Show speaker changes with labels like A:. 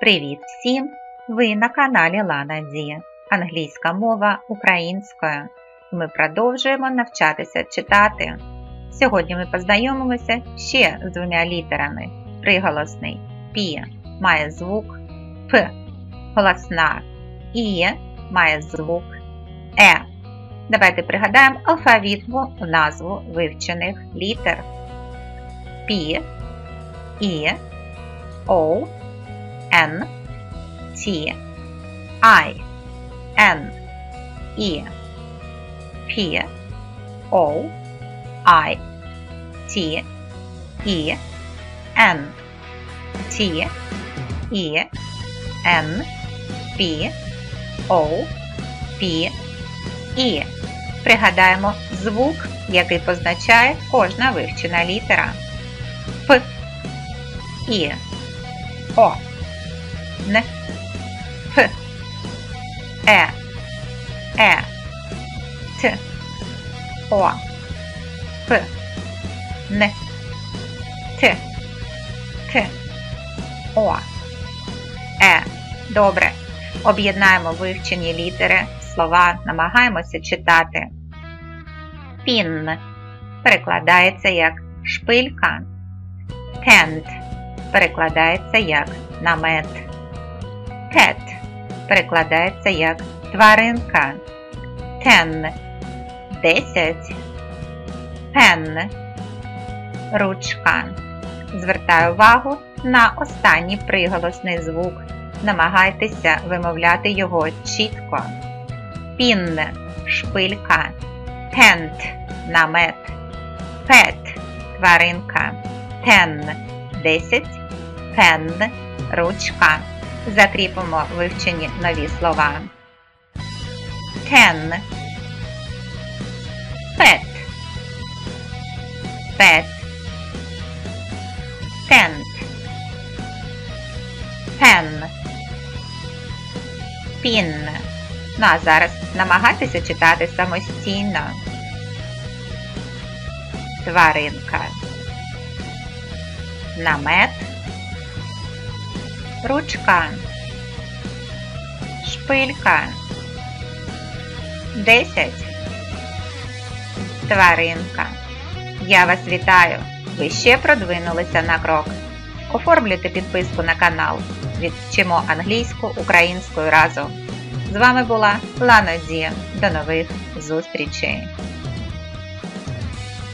A: Привіт всім! Ви на каналі Лана Ді. Англійська мова українською. Ми продовжуємо навчатися читати. Сьогодні ми познайомимося ще з двома літерами. Приголосний Пі має звук П. Голосна І має звук Е. Давайте пригадаємо алфавітну назву вивчених літер. Пі, І, О, N, T, I, N, E, P, O, I, T, E, N, T, E, N, P, O, P, E. Пригадаємо звук, який позначає кожна вивчена літера. П, І, О. Н, П, Е, Е, Т, О, П, Н, Т, Т, О, Е. Добре. Об'єднаємо вивчені літери, слова, намагаємося читати. Пін. Перекладається як шпилька. Тент перекладається як намет. Кет перекладається як тваринка. Тен десять. Пен ручка. Звертаю увагу на останній приголосний звук. Намагайтеся вимовляти його чітко. Пін шпилька. Тент намет. Пет тваринка. Тен десять. Пен ручка. Закріпимо вивчені нові слова. Ten. Pet. Pet. Tent. Pen. Pin. Ну а зараз намагайтеся читати самостійно. Тваринка. Намет ручка, шпилька, десять, тваринка. Я вас вітаю! Ви ще продвинулися на крок. Оформлюйте підписку на канал. Відчимо англійську українською разом. З вами була Лана Ді. До нових зустрічей!